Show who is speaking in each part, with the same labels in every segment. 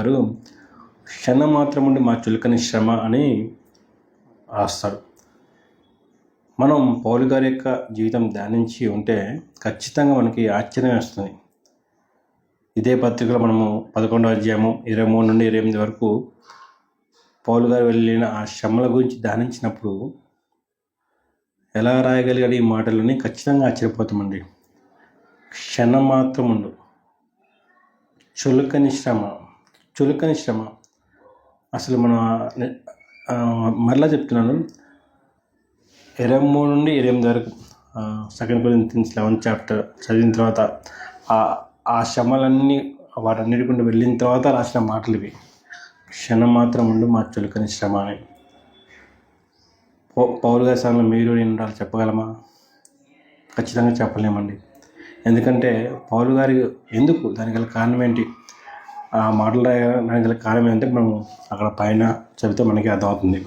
Speaker 1: గారు క్షణం మాత్రం ఉండి మా చులకని శ్రమ అని రాస్తాడు మనం పౌలు గారి యొక్క జీవితం ధ్యానించి ఉంటే ఖచ్చితంగా మనకి ఆశ్చర్యం వస్తుంది. ఇదే పత్రికలో మనము పదకొండవ అధ్యాయము ఇరవై మూడు నుండి ఇరవై ఎనిమిది వరకు పౌలు గారు వెళ్ళిన ఆ శ్రమల గురించి ధ్యానించినప్పుడు ఎలా రాయగలిగాడు ఈ మాటలని ఖచ్చితంగా ఆశ్చర్యపోతామండి. క్షణం మాత్రం ఉండు చులకని శ్రమ చులకని శ్రమ. అసలు మన మరలా చెప్తున్నాను. ఇరవై మూడు నుండి ఇరవై ఎనిమిది వరకు సెకండ్ కొరింతిన్స్ లెవెన్త్ చాప్టర్ చదివిన తర్వాత ఆ శ్రమలన్నీ వాటన్నిటి గుండా వెళ్ళిన తర్వాత రాసిన మాటలు ఇవి. క్షణం మాత్రం ఉండు మా చులకని శ్రమ అని. పౌ పౌరు గారి మీరు నేను ఉండాలి చెప్పగలమా? ఖచ్చితంగా చెప్పలేమండి. ఎందుకంటే పౌలు గారి ఎందుకు దానికి గల కారణం ఏంటి? ఆ మాటలు రాయడానికి గల కారణం ఏంటంటే మనం అక్కడ పైన చెబితే మనకి అర్థమవుతుంది.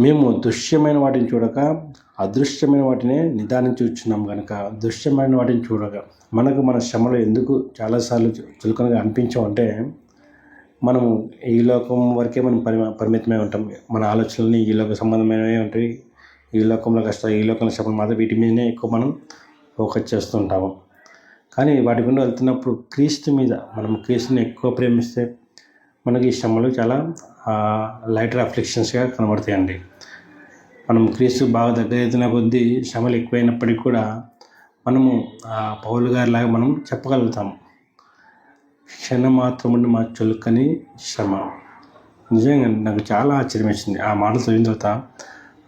Speaker 1: మేము దృశ్యమైన వాటిని చూడక అదృశ్యమైన వాటిని నిదానించి వచ్చున్నాం కనుక దృశ్యమైన వాటిని చూడక మనకు మన శ్రమలు ఎందుకు చాలాసార్లు చు- చులకనగా అనిపించామంటే మనము ఈ లోకం వరకే మనం పరి పరిమితమై ఉంటాం. మన ఆలోచనలని ఈ లోక సంబంధమైనవి ఉంటాయి. ఈ లోకంలో కష్టాలు ఈ లోకంలో శ్రమలు మాత్రం వీటి మీదనే ఎక్కువ మనం ఫోకస్ చేస్తుంటాము. కానీ వాటి గుండా వెళ్తున్నప్పుడు క్రీస్తు మీద మనం క్రీస్తుని ఎక్కువ ప్రేమిస్తే మనకి ఈ శ్రమలు చాలా లైట్ అఫ్లిక్షన్స్గా కనబడతాయండి. మనం క్రీస్తు బాగా దగ్గర అవుతున్న కొద్దీ శ్రమలు ఎక్కువైనప్పటికీ కూడా మనము ఆ పౌలు గారిలాగా మనం చెప్పగలుగుతాం. క్షణం మాత్రముండి మా చులకని శ్రమ. నిజంగా నాకు చాలా ఆశ్చర్యం వేసింది ఆ మాటలు చదివిన తర్వాత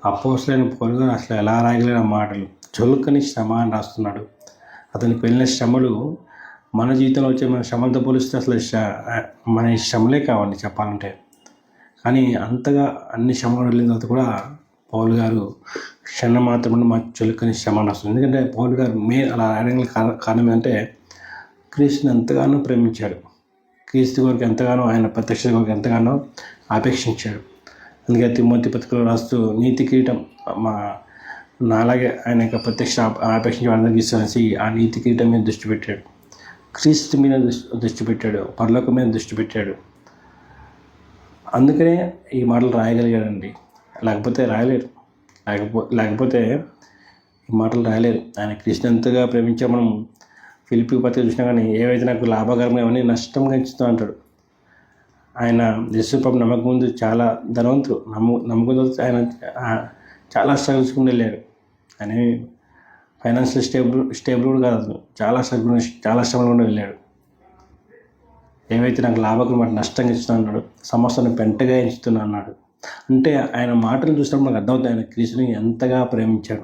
Speaker 1: అపోసలైన పౌలు గారు అసలు ఎలా రాయగలిగిన మాటలు? చులకని శ్రమ అని రాస్తున్నాడు. అతనికి వెళ్ళిన శ్రమలు మన జీవితంలో వచ్చే మన శ్రమలతో పోలిస్తే అసలు మన శ్రమలే కావాలి చెప్పాలంటే. కానీ అంతగా అన్ని శ్రమలు వెళ్ళిన తర్వాత కూడా పౌలు గారు క్షణం మాత్రమే మా చులకని శ్రమ వస్తుంది ఎందుకంటే పౌలు గారు మే అలా రాయడానికి కారణం ఏంటంటే క్రీస్తుని ఎంతగానో ప్రేమించాడు. క్రీస్తు కొరకు ఎంతగానో ఆయన ప్రత్యక్ష కొరకు ఎంతగానో ఆపేక్షించాడు. అందుకే తిమ్మతి పత్రికలు రాస్తూ నీతి కిరీటం మా నాలాగే ఆయన యొక్క ప్రత్యక్ష ఆపేక్షించి వాళ్ళని విశ్వసించి ఆ నీతి కిరీటం మీద దృష్టి పెట్టాడు. క్రీస్తు మీద దృష్టి దృష్టి పెట్టాడు. పరలోకం మీద దృష్టి పెట్టాడు. అందుకనే ఈ మాటలు రాయగలిగాడండి. లేకపోతే రాయలేరు. లేకపో లేకపోతే ఈ మాటలు రాయలేరు. ఆయన కృష్ణ ఎంతగా ప్రేమించా మనం. ఫిలిపి పత్రిక చూసినా కానీ ఏవైతే నాకు లాభకరంగా అవన్నీ నష్టంగా ఇస్తూ అంటాడు. ఆయన యేసుప్రభు నమ్మకం ముందు చాలా ధనవంతుడు. నమ్ము నమ్మకం ఆయన చాలా చాలా స్ట్రగుల్స్కుండా వెళ్ళాడు అని ఫైనాన్షియల్ స్టేబుల్ స్టేబుల్ కూడా కాదు. అసలు. చాలా స్ట్రగుల్ చాలా స్ట్రగుల్ కూడా వెళ్ళాడు. ఏవైతే నాకు లాభకరం మాట నష్టంగా ఇస్తున్నా అన్నాడు సమస్యను పెంటగా ఎంచుతున్నా అన్నాడు. అంటే ఆయన మాటలు చూసినప్పుడు నాకు అర్థమవుతుంది ఆయన క్రీస్తుని ఎంతగా ప్రేమించాడు.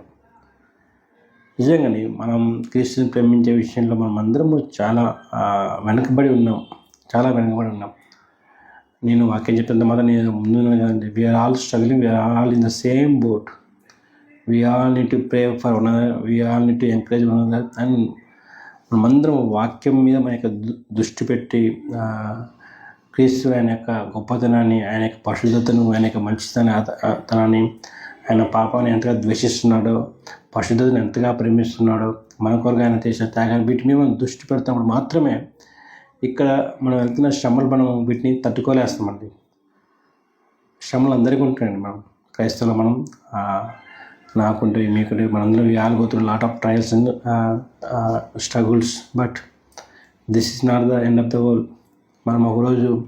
Speaker 1: నిజంగానే మనం క్రీస్తుని ప్రేమించే విషయంలో మనం అందరము చాలా వెనకబడి ఉన్నాం. చాలా వెనకబడి ఉన్నాం. నేను వాక్యం చెప్పినంత మాత్రం నేను ముందు we're all struggling we're all in the same boat we all need to pray for one we all need to encourage one and మనమందరం వాక్యం మీద మన యొక్క దృష్టి పెట్టి క్రీస్తు ఆయన యొక్క గొప్పతనాన్ని ఆయన యొక్క పరిశుద్ధతను ఆయన యొక్క మంచితనాన్ని తనాన్ని ఆయన పాపాన్ని ఎంతగా ద్వేషిస్తున్నాడో పరిశుద్ధతను ఎంతగా ప్రేమిస్తున్నాడో మన కొరకు ఆయన చేసిన త్యాగాన్ని వీటి మీద మనం దృష్టి పెడతాము మాత్రమే ఇక్కడ మనం వెళ్తున్న శ్రమలు మనం వీటిని తట్టుకోలేస్తామండి శ్రమలు అందరికీ ఉంటాయండి మనం క్రైస్తవులు మనం నాకుంటే మీకుంటే మనందరం we all lot of trials and struggles. But this is not the end of the world. మనం ఒకరోజు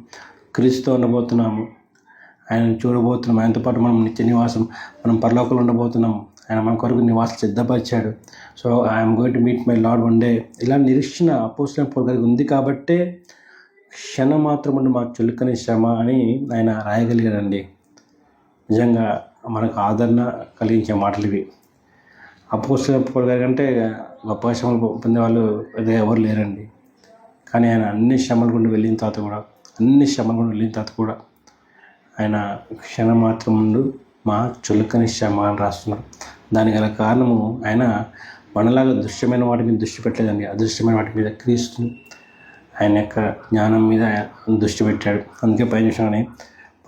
Speaker 1: క్రీస్తుతో ఉండబోతున్నాము. ఆయన చూడబోతున్నాం. ఆయనతో పాటు మనం నిత్య నివాసం మనం పరలోకంలో ఉండబోతున్నాం ఆయన మన కొరకు నివాసం సిద్ధపరిచాడు. So I'm going to meet my lord one day ఇలా నిరీక్షణ అపోసిన పొగలిగి ఉంది కాబట్టే క్షణం మాత్రం ఉండి మా చులకని శ్రమ అని ఆయన రాయగలిగాడండి. నిజంగా మనకు ఆదరణ కలిగించే మాటలు ఇవి. అపోసిన పొగలి కంటే గొప్ప శ్రమలు పొందేవాళ్ళు ఎవరు లేరండి. కానీ ఆయన అన్ని శ్రమల గుండా వెళ్ళిన తర్వాత కూడా అన్ని శ్రమల గుండా వెళ్ళిన తర్వాత కూడా ఆయన క్షణం మాత్రం ముందు మా చులకని శ్రమ అని రాస్తున్నారు. దానికి గల కారణము ఆయన మనలాగా దృశ్యమైన వాటి మీద దృష్టి పెట్టలేదండి. అదృశ్యమైన వాటి మీద క్రీస్తు ఆయన యొక్క జ్ఞానం మీద దృష్టి పెట్టాడు. అందుకే పైన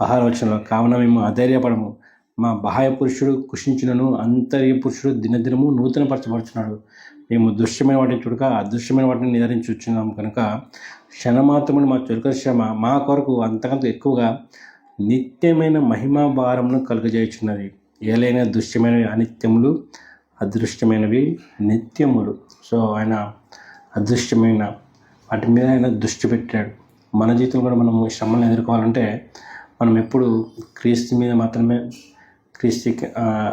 Speaker 1: పహార వచనంలో కావున మేము అధైర్యపడము. మా బాహ్య పురుషుడు కృషించినను అంతర్య పురుషుడు దినదినము నూతనపరచబడుచున్నాడు. మేము దృశ్యమైన వాటిని చూడక అదృశ్యమైన వాటిని నివారించి కనుక క్షణమాత్రమును మా చురుక శ్రమ మా కొరకు అంతకంత ఎక్కువగా నిత్యమైన మహిమా భారమును కలుగజేయుచున్నది. ఏలైన దృశ్యమైనవి అనిత్యములు అదృష్టమైనవి నిత్యములు. సో ఆయన అదృష్టమైన వాటి మీద ఆయన దృష్టి పెట్టాడు. మన జీవితంలో కూడా మనం శ్రమలను ఎదుర్కోవాలంటే మనం ఎప్పుడు క్రీస్తు మీద మాత్రమే క్రీస్తు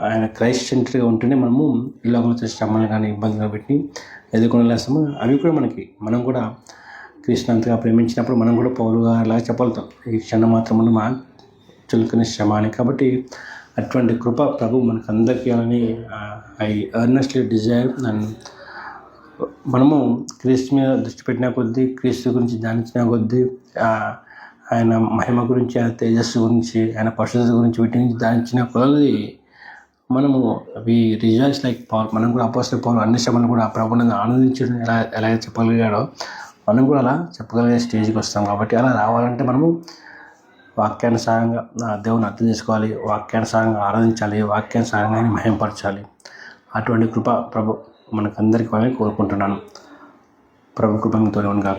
Speaker 1: ఆయన క్రైస్ట్ సెంటర్గా ఉంటేనే మనము ఈ లోకంలో వచ్చే శ్రమలు కానీ ఇబ్బందులు పెట్టి ఎదుర్కొనలేస్తాము అవి కూడా మనకి మనం కూడా కృష్ణ అంతగా ప్రేమించినప్పుడు మనం కూడా పౌరుగా అలా చెప్పగలుగుతాం. ఈ క్షణం మాత్రము మా చులకని శ్రమ అని. కాబట్టి అటువంటి కృప ప్రభు మనకు అందరికీ అని ఐ అర్నెస్ట్లీ డిజైర్ అండ్ మనము క్రీస్తు మీద దృష్టి పెట్టిన కొద్దీ క్రీస్తు గురించి ధ్యానించిన కొద్దీ ఆయన మహిమ గురించి ఆయన తేజస్సు గురించి ఆయన పరిశుద్ధత గురించి వీటి నుంచి ధ్యానించిన కొలది మనము అవి రిజాల్ట్స్ లైక్ పవర్ మనం కూడా అపోసిన పవర్ అన్ని శ్రమలు కూడా ప్రభుత్వం ఆనందించడం ఎలా ఎలా చెప్పగలిగాడో మనం కూడా అలా చెప్పగలిగే స్టేజ్కి వస్తాం. కాబట్టి అలా రావాలంటే మనము వాక్యానుసారంగా ఆ దేవుని అర్థం చేసుకోవాలి వాక్యానుసారంగా ఆరాధించాలి వాక్యానుసారంగా ఆయన మహింపరచాలి. అటువంటి కృప ప్రభు మనకందరికీ వాళ్ళని కోరుకుంటున్నాను. ప్రభు కృపంతో కాక